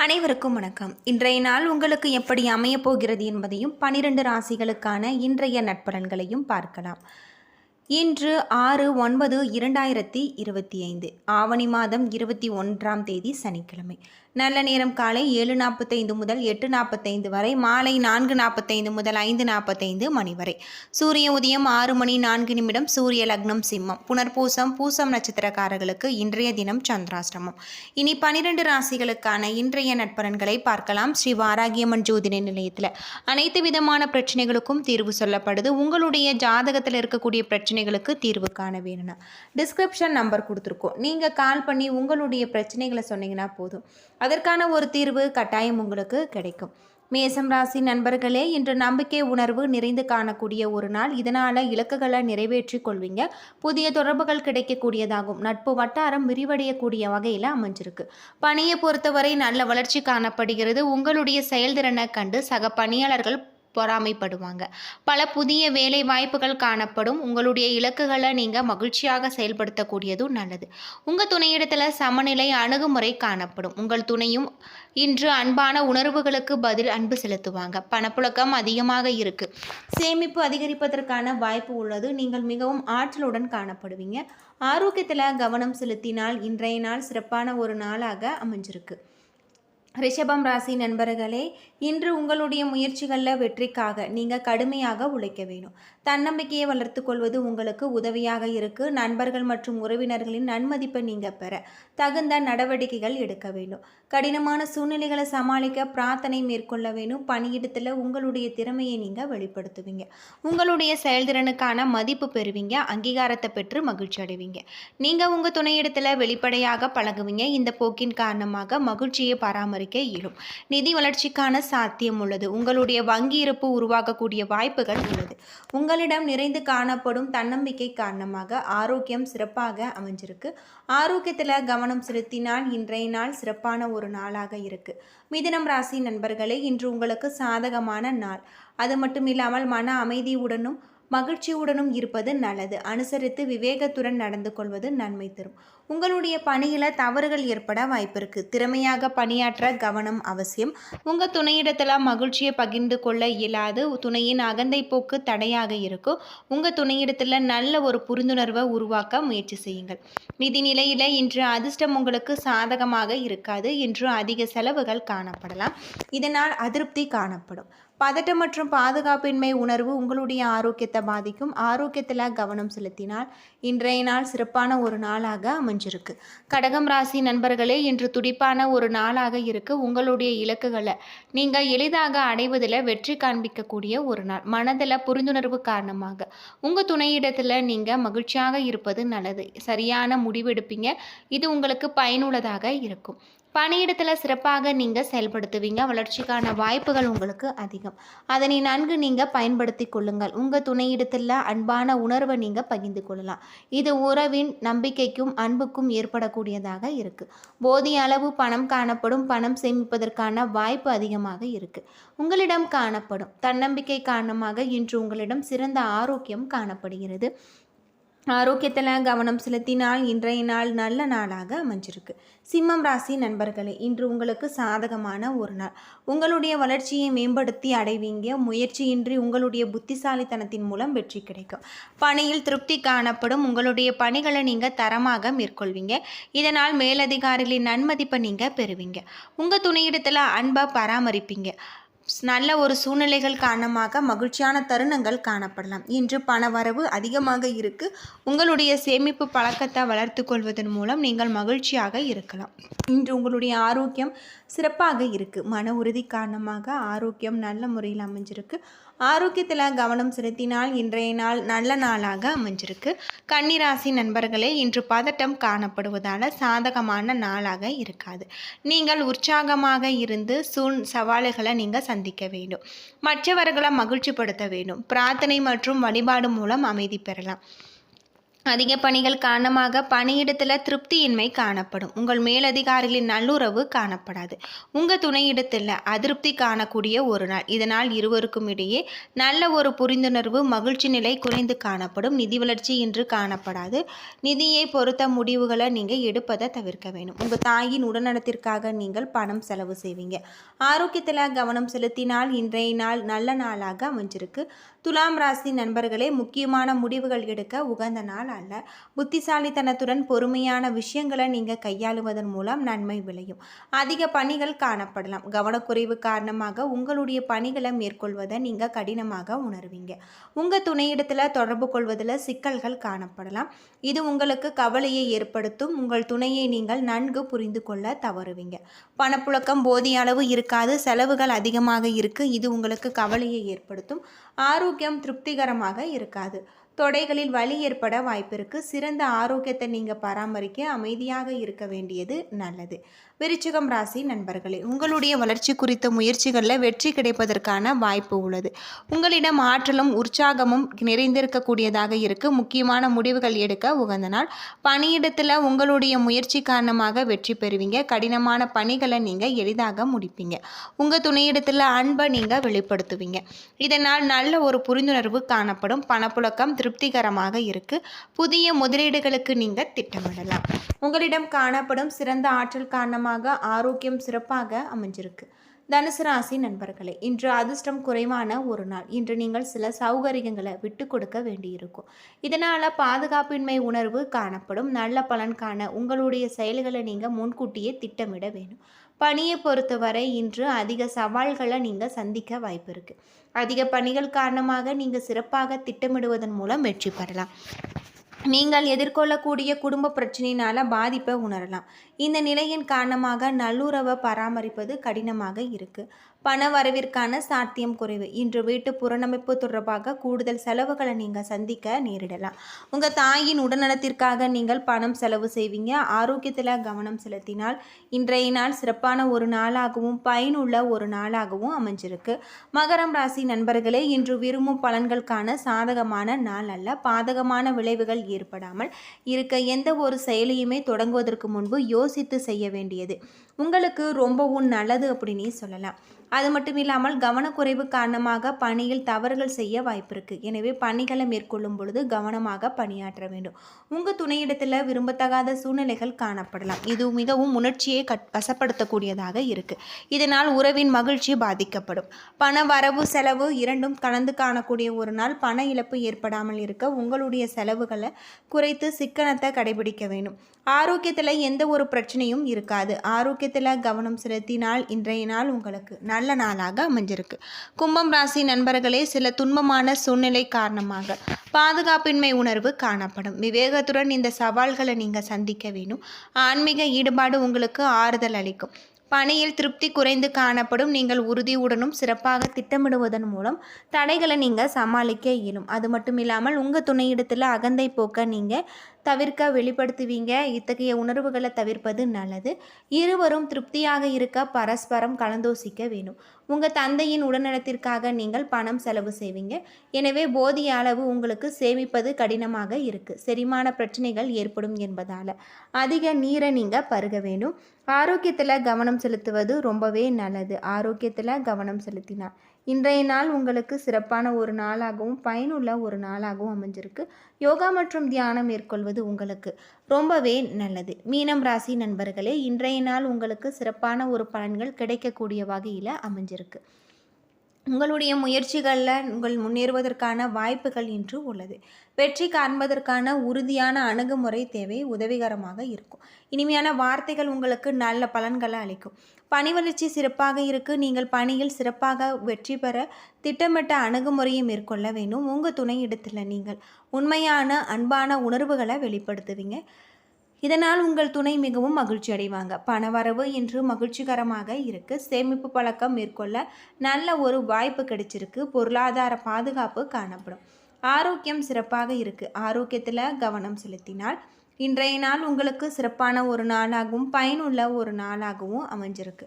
அனைவருக்கும் வணக்கம். இன்றைய நாள் உங்களுக்கு எப்படி அமையப் போகிறது என்பதையும் பனிரெண்டு ராசிகளுக்கான இன்றைய நட்பலன்களையும் பார்க்கலாம். இன்று ஆறு ஒன்பது இரண்டாயிரத்தி இருபத்தி ஐந்து. ஆவணி மாதம் இருபத்தி ஒன்றாம் தேதி சனிக்கிழமை. நல்ல நேரம் காலை ஏழு நாற்பத்தைந்து முதல் எட்டு நாற்பத்தைந்து வரை மாலை நான்கு நாற்பத்தைந்து முதல் ஐந்து நாற்பத்தைந்து மணி வரை. சூரிய உதயம் ஆறு மணி நான்கு நிமிடம் சூரிய லக்னம் சிம்மம். புனர்பூசம் பூசம் நட்சத்திரக்காரர்களுக்கு இன்றைய தினம் சந்திராஷ்டமம். இனி பனிரெண்டு ராசிகளுக்கான இன்றைய நட்பலன்களை பார்க்கலாம். ஸ்ரீ வாராகியம்மன் ஜோதிட நிலையத்தில் அனைத்து விதமான பிரச்சனைகளுக்கும் தீர்வு சொல்லப்படுது. உங்களுடைய ஜாதகத்தில் இருக்கக்கூடிய பிரச்சனைகளுக்கு தீர்வு காண வேணும்னா டிஸ்கிரிப்ஷன் நம்பர் கொடுத்துருக்கோம். நீங்கள் கால் பண்ணி உங்களுடைய பிரச்சனைகளை சொன்னீங்கன்னா போதும். அதற்கான ஒரு தீர்வு கட்டாயம் உங்களுக்கு கிடைக்கும். மேசம் ராசி நண்பர்களே இன்று நம்பிக்கை உணர்வு நிறைந்து காணக்கூடிய ஒரு நாள். இதனால் இலக்குகளை நிறைவேற்றிக் கொள்வீங்க. புதிய தொடர்புகள் கிடைக்கக்கூடியதாகும். நட்பு வட்டாரம் விரிவடையக்கூடிய வகையில் அமைஞ்சிருக்கு. பணியை பொறுத்தவரை நல்ல வளர்ச்சி காணப்படுகிறது. உங்களுடைய செயல்திறனை கண்டு சக பணியாளர்கள் பொறாமைப்படுவாங்க. பல புதிய வேலை வாய்ப்புகள் காணப்படும். உங்களுடைய இலக்குகளை நீங்கள் மகிழ்ச்சியாக செயல்படுத்தக்கூடியதும் நல்லது. உங்கள் துணையிடத்தில் சமநிலை அணுகுமுறை காணப்படும். உங்கள் துணையும் இன்று அன்பான உணர்வுகளுக்கு பதில் அன்பு செலுத்துவாங்க. பணப்புழக்கம் அதிகமாக இருக்குது சேமிப்பு அதிகரிப்பதற்கான வாய்ப்பு உள்ளது. நீங்கள் மிகவும் ஆற்றலுடன் காணப்படுவீங்க. ஆரோக்கியத்தில் கவனம் செலுத்தினால் இன்றைய நாள் சிறப்பான ஒரு நாளாக அமைஞ்சிருக்கு. ரிஷபம் ராசி நண்பர்களே இன்று உங்களுடைய முயற்சிகளில் வெற்றிக்காக நீங்கள் கடுமையாக உழைக்க வேணும். தன்னம்பிக்கையை வளர்த்து கொள்வது உங்களுக்கு உதவியாக இருக்கு. நண்பர்கள் மற்றும் உறவினர்களின் நன்மதிப்பை நீங்கள் பெற தகுந்த நடவடிக்கைகள் எடுக்க வேண்டும். கடினமான சூழ்நிலைகளை சமாளிக்க பிரார்த்தனை மேற்கொள்ள வேணும். பணியிடத்தில் உங்களுடைய திறமையை நீங்கள் வெளிப்படுத்துவீங்க. உங்களுடைய செயல்திறனுக்கான மதிப்பு பெறுவீங்க. அங்கீகாரத்தை பெற்று மகிழ்ச்சி அடைவீங்க. நீங்கள் உங்கள் துணையிடத்தில் வெளிப்படையாக பழகுவீங்க. இந்த போக்கின் காரணமாக மகிழ்ச்சியை பராமரிக்க இயலும். நிதி வளர்ச்சிக்கான சாத்தியம் உள்ளது. உங்களுடைய வங்கி இருப்பு உருவாகக்கூடிய வாய்ப்புகள் உள்ளது. உங்களிடம் நிறைந்து காணப்படும் தன்னம்பிக்கை காரணமாக ஆரோக்கியம் சிறப்பாக அமைஞ்சிருக்கு. ஆரோக்கியத்தில் கவனம் செலுத்தினால் இன்றைய நாள் சிறப்பான ஒரு நாளாக இருக்கு. மிதினம் ராசி நண்பர்களே இன்று உங்களுக்கு சாதகமான நாள். அது மட்டும் இல்லாமல் மன அமைதியுடனும் மகிழ்ச்சியுடனும் இருப்பது நல்லது. அனுசரித்து விவேகத்துடன் நடந்து கொள்வது நன்மை தரும். உங்களுடைய பணியில் தவறுகள் ஏற்பட வாய்ப்பு திறமையாக பணியாற்ற கவனம் அவசியம். உங்கள் துணையிடத்தில் மகிழ்ச்சியை பகிர்ந்து கொள்ள இயலாது. துணையின் அகந்தை போக்கு தடையாக இருக்கும். உங்கள் துணையிடத்தில் நல்ல ஒரு புரிந்துணர்வை உருவாக்க முயற்சி செய்யுங்கள். நிதி நிலையில் இன்று அதிர்ஷ்டம் உங்களுக்கு சாதகமாக இருக்காது. இன்று அதிக செலவுகள் காணப்படலாம். இதனால் அதிருப்தி காணப்படும். பதட்டம் மற்றும் பாதுகாப்பின்மை உணர்வு உங்களுடைய ஆரோக்கியத்தை பாதிக்கும். ஆரோக்கியத்தில் கவனம் செலுத்தினால் இன்றைய நாள் சிறப்பான ஒரு நாளாக அமைஞ்சிருக்கு. கடகம் ராசி நண்பர்களே இன்று துடிப்பான ஒரு நாளாக இருக்கு. உங்களுடைய இலக்குகளை நீங்கள் எளிதாக அடைவதில் வெற்றி காண்பிக்கக்கூடிய ஒரு நாள். மனதில் புரிந்துணர்வு காரணமாக உங்கள் துணையிடத்தில் நீங்கள் மகிழ்ச்சியாக இருப்பது நல்லது. சரியான முடிவெடுப்பீங்க இது உங்களுக்கு பயனுள்ளதாக இருக்கும். பணியிடத்தில் சிறப்பாக நீங்கள் செயல்படுத்துவீங்க. வளர்ச்சிக்கான வாய்ப்புகள் உங்களுக்கு அதிகம். அதனை நன்கு நீங்கள் பயன்படுத்தி கொள்ளுங்கள். உங்கள் துணையிடத்தில் அன்பான உணர்வை நீங்கள் பகிர்ந்து கொள்ளலாம். இது உறவின் நம்பிக்கைக்கும் அன்புக்கும் ஏற்படக்கூடியதாக இருக்குது போதிய அளவு பணம் காணப்படும். பணம் சேமிப்பதற்கான வாய்ப்பு அதிகமாக இருக்குது உங்களிடம் காணப்படும். தன்னம்பிக்கை காரணமாக இன்று உங்களிடம் சிறந்த ஆரோக்கியம் காணப்படுகிறது. ஆரோக்கியத்தில் கவனம் செலுத்தினால் இன்றைய நாள் நல்ல நாளாக அமைஞ்சிருக்கு. சிம்மம் ராசி நண்பர்களே இன்று உங்களுக்கு சாதகமான ஒரு நாள். உங்களுடைய வளர்ச்சியை மேம்படுத்தி அடைவீங்க. முயற்சியின்றி உங்களுடைய புத்திசாலித்தனத்தின் மூலம் வெற்றி கிடைக்கும். பணியில் திருப்தி காணப்படும். உங்களுடைய பணிகளை நீங்கள் தரமாக மேற்கொள்வீங்க. இதனால் மேலதிகாரிகளின் நன்மதிப்பை நீங்கள் பெறுவீங்க. உங்கள் துணையிடத்தில் அன்பை பராமரிப்பீங்க. நல்ல ஒரு சூழ்நிலைகள் காரணமாக மகிழ்ச்சியான தருணங்கள் காணப்படலாம். இன்று பண வரவு அதிகமாக இருக்கு. உங்களுடைய சேமிப்பு பழக்கத்தை வளர்த்து கொள்வதன் மூலம் நீங்கள் மகிழ்ச்சியாக இருக்கலாம். இன்று உங்களுடைய ஆரோக்கியம் சிறப்பாக இருக்கு. மன உறுதி காரணமாக ஆரோக்கியம் நல்ல முறையில் அமைஞ்சிருக்கு. ஆரோக்கியத்தில் கவனம் செலுத்தினால் இன்றைய நாள் நல்ல நாளாக அமைஞ்சிருக்கு. கன்னிராசி நண்பர்களே இன்று பதட்டம் காணப்படுவதால் சாதகமான நாளாக இருக்காது. நீங்கள் உற்சாகமாக இருந்து சூழ் சவால்களை நீங்கள் சந்திக்க வேண்டும். மற்றவர்களை மகிழ்ச்சிப்படுத்த வேண்டும். பிரார்த்தனை மற்றும் வழிபாடு மூலம் அமைதி பெறலாம். அதிக பணிகள் காரணமாக பணியிடத்தில் திருப்தியின்மை காணப்படும். உங்கள் மேலதிகாரிகளின் நல்லுறவு காணப்படாது. உங்கள் துணையிடத்தில் அதிருப்தி காணக்கூடிய ஒரு நாள். இதனால் இருவருக்கும் இடையே நல்ல ஒரு புரிந்துணர்வு மகிழ்ச்சி நிலை குறைந்து காணப்படும். நிதி வளர்ச்சி இன்று காணப்படாது. நிதியை பொறுத்த முடிவுகளை நீங்கள் எடுப்பதை தவிர்க்க வேண்டும். உங்கள் தாயின் உடல்நலத்திற்காக நீங்கள் பணம் செலவு செய்வீங்க. ஆரோக்கியத்தில் கவனம் செலுத்தினால் இன்றைய நாள் நல்ல நாளாக அமைஞ்சிருக்கு. துலாம் ராசி நண்பர்களே முக்கியமான முடிவுகள் எடுக்க உகந்த நாள் அல்ல. புத்திசாலித்தனத்துடன் பொறுமையான விஷயங்களை நீங்கள் கையாளுவதன் மூலம் நன்மை விளையும். அதிக பணிகள் காணப்படலாம். கவனக்குறைவு காரணமாக உங்களுடைய பணிகளை மேற்கொள்வதை நீங்கள் கடினமாக உணர்வீங்க. உங்கள் துணையிடத்தில் தொடர்பு கொள்வதில் சிக்கல்கள் காணப்படலாம். இது உங்களுக்கு கவலையை ஏற்படுத்தும். உங்கள் துணையை நீங்கள் நன்கு புரிந்து கொள்ள தவறுவீங்க. பணப்புழக்கம் போதிய அளவு இருக்காது. செலவுகள் அதிகமாக இருக்கு. இது உங்களுக்கு கவலையை ஏற்படுத்தும். ஆரோக்கியம் திருப்திகரமாக இருக்காது. தொடைகளில் வலி ஏற்பட வாய்ப்பிருக்கு. சிறந்த ஆரோக்கியத்தை நீங்கள் பராமரிக்க அமைதியாக இருக்க வேண்டியது நல்லது. விருச்சிகம் ராசி நண்பர்களே உங்களுடைய வளர்ச்சி குறித்த முயற்சிகளில் வெற்றி கிடைப்பதற்கான வாய்ப்பு உள்ளது. உங்களிடம் ஆற்றலும் உற்சாகமும் நிறைந்திருக்கக்கூடியதாக இருக்கு. முக்கியமான முடிவுகள் எடுக்க உகந்த நாள். பணியிடத்தில் உங்களுடைய முயற்சி காரணமாக வெற்றி பெறுவீங்க. கடினமான பணிகளை நீங்கள் எளிதாக முடிப்பீங்க. உங்கள் துணையிடத்தில் அன்பை நீங்கள் வெளிப்படுத்துவீங்க. இதனால் நல்ல ஒரு புரிந்துணர்வு காணப்படும். பணப்புழக்கம் திருப்திகரமாக இருக்குது புதிய முதலீடுகளுக்கு நீங்கள் திட்டமிடலாம். உங்களிடம் காணப்படும் சிறந்த ஆற்றல் காரணமாக ஆரோக்கியம் சிறப்பாக அமைஞ்சிருக்கு. தனுசு ராசி நண்பர்களே இன்று அதிர்ஷ்டம் குறைவான ஒரு நாள். இன்று நீங்கள் சில சௌகரியங்களை விட்டு கொடுக்க வேண்டியிருக்கும். இதனால் பாதுகாப்பின்மை உணர்வு காணப்படும். நல்ல பலன் காண உங்களுடைய செயல்களை நீங்கள் முன்கூட்டியே திட்டமிட வேணும் பணியை பொறுத்தவரை இன்று அதிக சவால்களை நீங்கள் சந்திக்க வாய்ப்பு இருக்குது அதிக பணிகள் காரணமாக நீங்கள் சிறப்பாக திட்டமிடுவதன் மூலம் வெற்றி பெறலாம். நீங்கள் எதிர்கொள்ளக்கூடிய குடும்ப பிரச்சனையினால் பாதிப்பை உணரலாம். இந்த நிலையின் காரணமாக நல்லுறவை பராமரிப்பது கடினமாக இருக்குது பண வரவிற்கான சாத்தியம் குறைவு. இன்று வீட்டு புறநமைப்பு தொடர்பாக கூடுதல் செலவுகளை நீங்கள் சந்திக்க நேரிடலாம். உங்கள் தாயின் உடல்நலத்திற்காக நீங்கள் பணம் செலவு செய்வீங்க. ஆரோக்கியத்தில் கவனம் செலுத்தினால் இன்றைய நாள் சிறப்பான ஒரு நாளாகவும் பயனுள்ள ஒரு நாளாகவும் அமைஞ்சிருக்கு. மகரம் ராசி நண்பர்களே இன்று விரும்பும் பலன்களுக்கான சாதகமான நாள் அல்ல. பாதகமான விளைவுகள் ஏற்படாமல் இருக்க எந்த ஒரு செயலையுமே தொடங்குவதற்கு முன்பு யோசித்து செய்ய வேண்டியது. உங்களுக்கு ரொம்பவும் நல்லது அப்படின்னே சொல்லலாம். அது மட்டும் இல்லாமல் கவனக்குறைவு காரணமாக பணியில் தவறுகள் செய்ய வாய்ப்பிருக்கு எனவே பணிகளை மேற்கொள்ளும் பொழுது கவனமாக பணியாற்ற வேண்டும். உங்கள் துணையிடத்தில் விரும்பத்தகாத சூழ்நிலைகள் காணப்படலாம். இது மிகவும் உணர்ச்சியை கட் வசப்படுத்தக்கூடியதாக இருக்குது இதனால் உறவின் மகிழ்ச்சி பாதிக்கப்படும். பண வரவு செலவு இரண்டும் கலந்து காணக்கூடிய ஒரு நாள் பண இழப்பு ஏற்படாமல் இருக்க உங்களுடைய செலவுகளை குறைத்து சிக்கனத்தை கடைபிடிக்க வேண்டும். ஆரோக்கியத்தில் எந்த ஒரு பிரச்சனையும் இருக்காது. ஆரோக்கியத்தில் கவனம் செலுத்தினால் இன்றைய நாள் உங்களுக்கு நல்ல நாளாக அமைஞ்சிருக்கு. கும்பம் ராசி நண்பர்களே சில துன்பமான சூழ்நிலை காரணமாக பாதுகாப்பின்மை உணர்வு காணப்படும். விவேகத்துடன் இந்த சவால்களை நீங்கள் சந்திக்க வேணும் ஆன்மீக ஈடுபாடு உங்களுக்கு ஆறுதல் அளிக்கும். பணியில் திருப்தி குறைந்து காணப்படும். நீங்கள் உறுதியுடனும் சிறப்பாக திட்டமிடுவதன் மூலம் தடைகளை நீங்கள் சமாளிக்க இயலும். அது மட்டும் இல்லாமல் உங்கள் துணையிடத்தில் அகந்தை போக்க நீங்கள் தவிர்க்க வெளிப்படுத்துவீங்க. இத்தகைய உணர்வுகளை தவிர்ப்பது நல்லது. இருவரும் திருப்தியாக இருக்க பரஸ்பரம் கலந்தோசிக்க வேணும் உங்கள் தந்தையின் உடல்நலத்திற்காக நீங்கள் பணம் செலவு செய்வீங்க. எனவே போதிய அளவு உங்களுக்கு சேமிப்பது கடினமாக இருக்குது செரிமான பிரச்சனைகள் ஏற்படும் என்பதால். அதிக நீரை நீங்கள் பருக வேணும் ஆரோக்கியத்தில் கவனம் செலுத்துவது ரொம்பவே நல்லது. ஆரோக்கியத்தில் கவனம் செலுத்தினார் இன்றைய நாள் உங்களுக்கு சிறப்பான ஒரு நாளாகவும் பயனுள்ள ஒரு நாளாகவும் அமைஞ்சிருக்கு. யோகா மற்றும் தியானம் மேற்கொள்வது உங்களுக்கு ரொம்பவே நல்லது. மீனம் ராசி நண்பர்களே இன்றைய நாள் உங்களுக்கு சிறப்பான ஒரு பலன்கள் கிடைக்கக்கூடிய வகையில் அமைஞ்சிருக்கு. உங்களுடைய முயற்சிகளில் உங்கள் முன்னேறுவதற்கான வாய்ப்புகள் இன்று உள்ளது. வெற்றி காண்பதற்கான உறுதியான அணுகுமுறை தேவை உதவிகரமாக இருக்கும். இனிமையான வார்த்தைகள் உங்களுக்கு நல்ல பலன்களை அளிக்கும். பணி வளர்ச்சி சிறப்பாக இருக்கு. நீங்கள் பணியில் சிறப்பாக வெற்றி பெற திட்டமிட்ட அணுகுமுறையை மேற்கொள்ள வேண்டும். உங்கள் துணையிடத்தில் நீங்கள் உண்மையான அன்பான உணர்வுகளை வெளிப்படுத்துவீங்க. இதனால் உங்கள் துணை மிகவும் மகிழ்ச்சி அடைவாங்க பணவரவு என்று மகிழ்ச்சிகரமாக இருக்கு. சேமிப்பு பழக்கம் மேற்கொள்ள நல்ல ஒரு வாய்ப்பு கிடைச்சிருக்கு. பொருளாதார பாதுகாப்பு காணப்படும். ஆரோக்கியம் சிறப்பாக இருக்கு. ஆரோக்கியத்தில் கவனம் செலுத்தினால் இன்றைய நாள் உங்களுக்கு சிறப்பான ஒரு நாளாகவும் பயனுள்ள ஒரு நாளாகவும் அமைஞ்சிருக்கு.